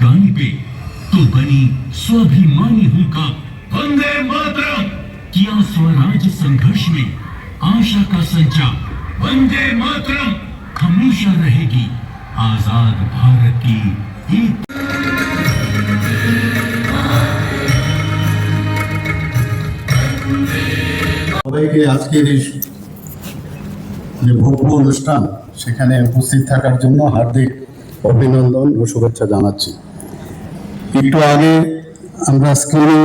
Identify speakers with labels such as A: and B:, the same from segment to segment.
A: गाने पे तो बनी स्वाभिमानी हूँ वंदे मातरम। किया स्वराज संघर्ष में आशा का संचार। वंदे मातरम। हमेशा रहेगी आज़ाद भारत की
B: সবাইকে আজকের এই যে ভব্য অনুষ্ঠান, সেখানে উপস্থিত থাকার জন্য হার্দিক অভিনন্দন ও শুভেচ্ছা জানাচ্ছি। একটু আগে আমরা স্ক্রিনে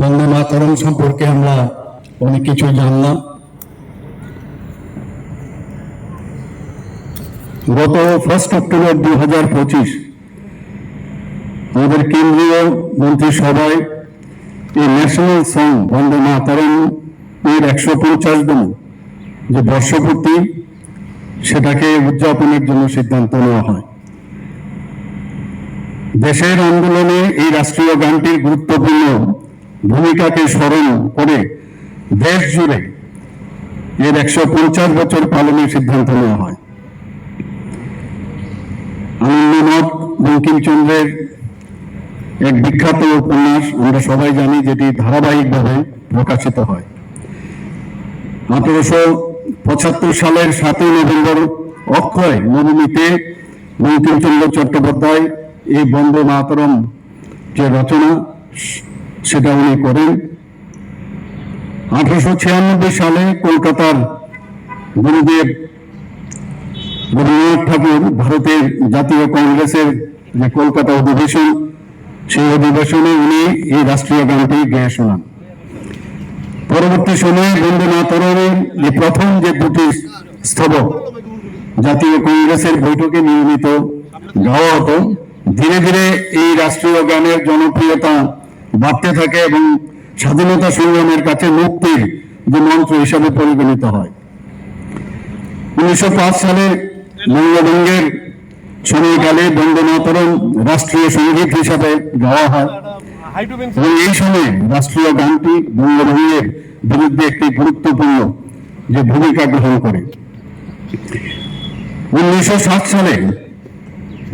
B: বন্দে মাতরম সম্পর্কে আমরা অনেক কিছু জানলাম। গত ফার্স্ট অক্টোবর দুই হাজার পঁচিশ আমাদের কেন্দ্রীয় মন্ত্রিসভায় এই ন্যাশনাল সং বন্দে মাতারম এর একশো পঞ্চাশতম যে বর্ষপূর্তি, সেটাকে উদযাপনের জন্য সিদ্ধান্ত নেওয়া হয়। দেশের আন্দোলনে এই রাষ্ট্রীয় গানটির গুরুত্বপূর্ণ ভূমিকাকে স্মরণ করে দেশ জুড়ে এর একশো পঞ্চাশ বছর পালনের সিদ্ধান্ত নেওয়া হয়। আনন্দমঠ বঙ্কিমচন্দ্রের এক বিখ্যাত উপন্যাস, আমরা সবাই জানি যেটি ধারাবাহিকভাবে প্রকাশিত হয়। আঠারোশো পঁচাত্তর সালের সাতই নভেম্বর অক্ষয় নবমীতে বঙ্কিমচন্দ্র চট্টোপাধ্যায় এই বন্দে মাতরম যে রচনা, সেটা উনি করেন। আঠারোশো ছিয়ানব্বই সালে কলকাতার গুরুদেব রবীন্দ্রনাথ ঠাকুর, ভারতের জাতীয় কংগ্রেসের যে কলকাতা অধিবেশন সেই অধিবেশনে উনি এই রাষ্ট্রীয় গানটি গেয়ে শোনান। পরবর্তী সময়ে বন্দে মাতরমের যে প্রথম যে দুটি স্তবক জাতীয় কংগ্রেসের বৈঠকে নিয়মিত গাওয়া হতো, ধীরে ধীরে এই রাষ্ট্রীয় গানের জনপ্রিয়তা বাড়তে থাকে এবং স্বাধীনতা সংগ্রামের কাছে মুক্তির যে মন্ত্র হিসাবে পরিগণিত হয়। উনিশশো পাঁচ সালে বঙ্গভঙ্গের সময়কালে বন্দে মাতরম রাষ্ট্রীয় সংগীত হিসাবে গাওয়া হয়। এবং এই সময় রাষ্ট্রীয় গানটি বঙ্গভঙ্গের বিরুদ্ধে একটি গুরুত্বপূর্ণ যে ভূমিকা গ্রহণ করে। উনিশশো ষাট সালে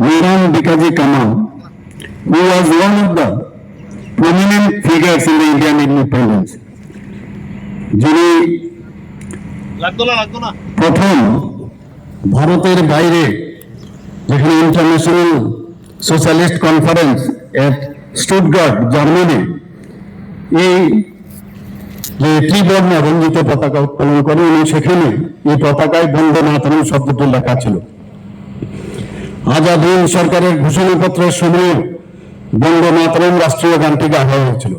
B: মৈরাম বিকাজি কামাল who was one of the prominent figures in the Indian independence যিনি প্রথম ভারতের বাইরে যেখানে international socialist conference at Stuttgart Germany এই যে ত্রিবর্ণ রঞ্জিত পতাকা উত্তোলন করে উনি সেখানে এই পতাকায় বন্দে মাতরম শব্দটি লেখা ছিল। আজাদ হিন্দ সরকারের ঘোষণাপত্রের সময় বন্দে মাতরম রাষ্ট্রীয় গানটি গাওয়া হয়েছিল।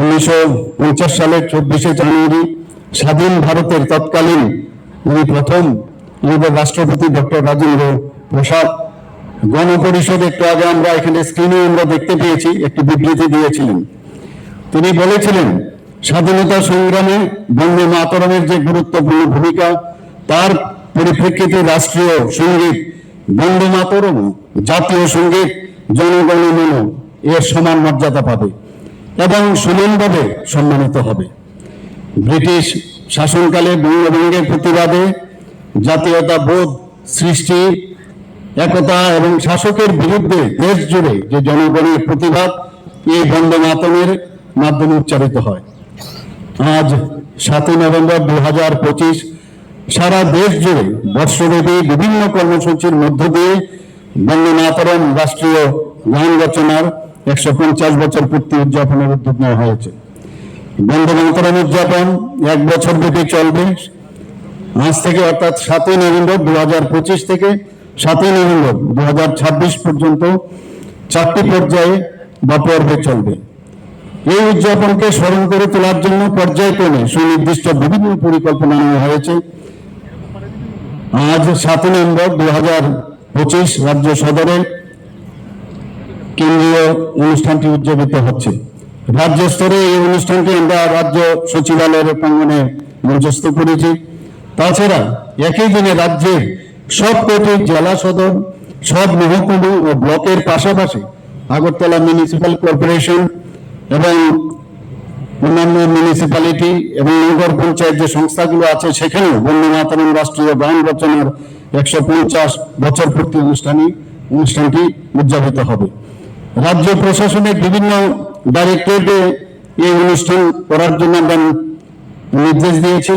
B: উনিশশো পঞ্চাশ সালের চব্বিশে জানুয়ারি স্বাধীন ভারতের তৎকালীন উনি প্রথম রাষ্ট্রপতি ডক্টর রাজেন্দ্র প্রসাদ। গণপরিষদ একটু আগে আমরা এখানে স্ক্রিনে আমরা দেখতে পেয়েছি, একটি বিবৃতি দিয়েছিলেন। তিনি বলেছিলেন, স্বাধীনতা সংগ্রামে বন্দে মাতরমের যে গুরুত্বপূর্ণ ভূমিকা, তার পরিপ্রেক্ষিতে রাষ্ট্রীয় সংগীত বন্দে মাতরম, জাতীয় সংগীত জনগণমন এর সমান মর্যাদা পাবে এবং সমানভাবে সম্মানিত হবে। ব্রিটিশ শাসনকালে বঙ্গভঙ্গের প্রতিবাদে জাতীয়তা বোধ সৃষ্টি, একতা এবং শাসকের বিরুদ্ধে দেশ জুড়ে যে জনগণের প্রতিবাদ, এই বন্দে মাতমের মাধ্যমে উচ্চারিত হয়। আজ সাতই নভেম্বর দু হাজার পঁচিশ সারা দেশ জুড়ে বর্ষব্যাপী বিভিন্ন কর্মসূচির মধ্য দিয়ে বন্দে মাতরম রাষ্ট্রীয় গান রচনার একশো পঞ্চাশ বছর পূর্তি উদযাপনের উদ্যোগ নেওয়া হয়েছে। বন্দে মাতরম উদযাপন এক বছর ব্যাপী চলবে। আজ থেকে অর্থাৎ সাতই নভেম্বর দু হাজার পঁচিশ থেকে সাতই নভেম্বর দু হাজার ছাব্বিশ পর্যন্ত চারটি পর্যায়ে বা পর্বে চলবে। এই উদযাপনকে স্মরণ করে তোলার জন্য পর্যায়ক্রমে সুনির্দিষ্ট বিভিন্ন পরিকল্পনা নেওয়া হয়েছে। আজ সাতই নভেম্বর দু হাজার পঁচিশ রাজ্য সদরে কেন্দ্রীয় অনুষ্ঠানটি উদযাপিত হচ্ছে। রাজ্য স্তরে এই অনুষ্ঠানটি আমরা রাজ্য সচিবালয়ের প্রাঙ্গনে মঞ্চস্থ করেছি। তাছাড়া একই দিনে রাজ্যের সব কটি জেলা সদর, সব মহকুমা ও ব্লকের পাশাপাশি আগরতলা মিউনিসিপ্যাল কর্পোরেশন এবং অন্যান্য মিউনিসিপ্যালিটি এবং নগর পঞ্চায়েত যে সংস্থাগুলো আছে, সেখানেও বন্দে মাতরম রাষ্ট্রীয় গান রচনার একশো পঞ্চাশ বছর পূর্তি অনুষ্ঠানে অনুষ্ঠানটি উদযাপিত হবে। রাজ্য প্রশাসনের বিভিন্ন ডাইরেক্টরেটে এই অনুষ্ঠান করার জন্য আমরা নির্দেশ দিয়েছি।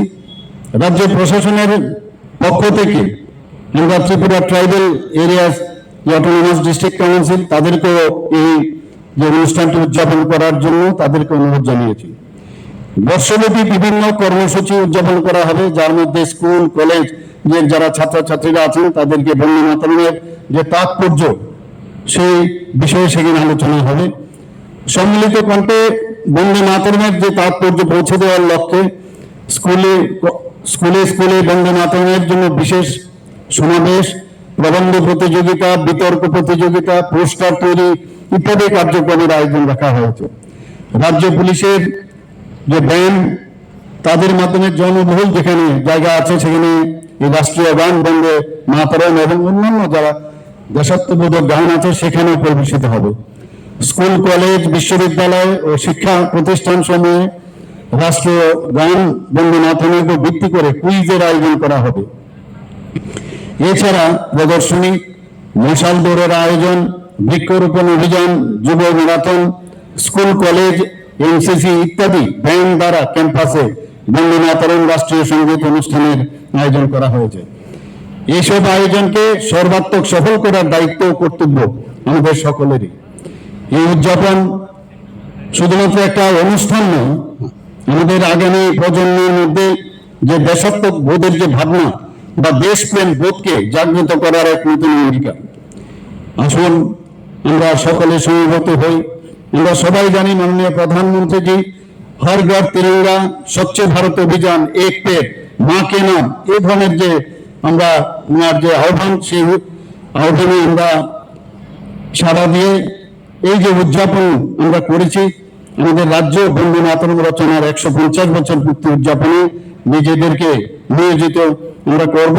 B: রাজ্য প্রশাসনের পক্ষ থেকে আমরা Tripura tribal areas autonomous district council তাদেরকেও এই যে অনুষ্ঠানটি উদযাপন করার জন্য তাদেরকে অনুরোধ জানিয়েছি। বর্ষব্যাপী বিভিন্ন কর্মসূচি উদযাপন করা হবে, যার মধ্যে স্কুল, কলেজ, যে যারা ছাত্রছাত্রীরা আছেন, তাদেরকে বন্দে মাতরমের যে তাৎপর্য, সেই বিষয়ে সেখানে আলোচনা হবে। সম্মিলিত কণ্ঠে বন্দে মাতরমের যে তাৎপর্য পৌঁছে দেওয়ার লক্ষ্যে স্কুলে স্কুলে স্কুলে মাতরমের জন্য বিশেষ সমাবেশ, প্রবন্ধ প্রতিযোগিতা, বিতর্ক প্রতিযোগিতা, পোস্টার তৈরি ইত্যাদি কার্যক্রমের আয়োজন রাখা হয়েছে। রাজ্য পুলিশের যে ব্যান্ড তাদের মাধ্যমে জনবহুল যেখানে জায়গা আছে, সেখানে এই রাষ্ট্রীয় গান বন্দে মাতরম এবং অন্যান্য যারা দেশাত্মবোধক গান আছে সেখানে পরিবেশিত হবে। স্কুল, কলেজ, বিশ্ববিদ্যালয় ও শিক্ষা প্রতিষ্ঠান সমূহে রাষ্ট্রীয় গান বন্দে মাতরমের উপর ভিত্তি করে কুইজের আয়োজন করা হবে। এছাড়া প্রদর্শনী, মশাল দৌড়ের আয়োজন, বৃক্ষরোপণ অভিযান, যুব ম্যারাথন, স্কুল, কলেজ, এনসিসি ইত্যাদি ব্যান্ড দ্বারা ক্যাম্পাসে বন্দে মাতরম রাষ্ট্রীয় সংগীত অনুষ্ঠানের আয়োজন করা হয়েছে। এইসব আয়োজনকে সর্বাত্মক সফল করার দায়িত্ব ও কর্তব্য আমাদের সকলেরই। এই উদযাপন শুধুমাত্র একটা অনুষ্ঠান নয় আমাদের আগামী প্রজন্মের মধ্যে যে দেশাত্মক বোধের যে ভাবনা বা দেশপ্রেম বোধকে জাগ্রত করার এক নতুন অঙ্গীকার আসুন আমরা সকলে সমবেত হই। আমরা সবাই জানি মাননীয় প্রধানমন্ত্রীজি হর ঘর তিরঙ্গা স্বচ্ছ ভারত অভিযান এক পেট মা কে নাম এই ধরনের যে আমরা ওনার যে আহ্বান, সেই আহ্বানে আমরা সারা দিয়ে এই যে উদযাপন আমরা করেছি আমাদের রাজ্য বন্দে মাতরম রচনার একশো পঞ্চাশ বছর পূর্তি উদযাপনে নিজেদেরকে নিয়োজিত আমরা করব।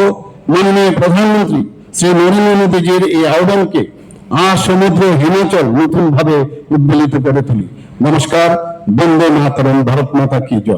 B: মাননীয় প্রধানমন্ত্রী শ্রী নরেন্দ্র মোদীজির এই আহ্বানকে আ সমুদ্র হিমাচল নতুনভাবে উদ্বেলিত করে তুলি। নমস্কার, বন্দে মাতরম, ভারত মাতা কি জয়।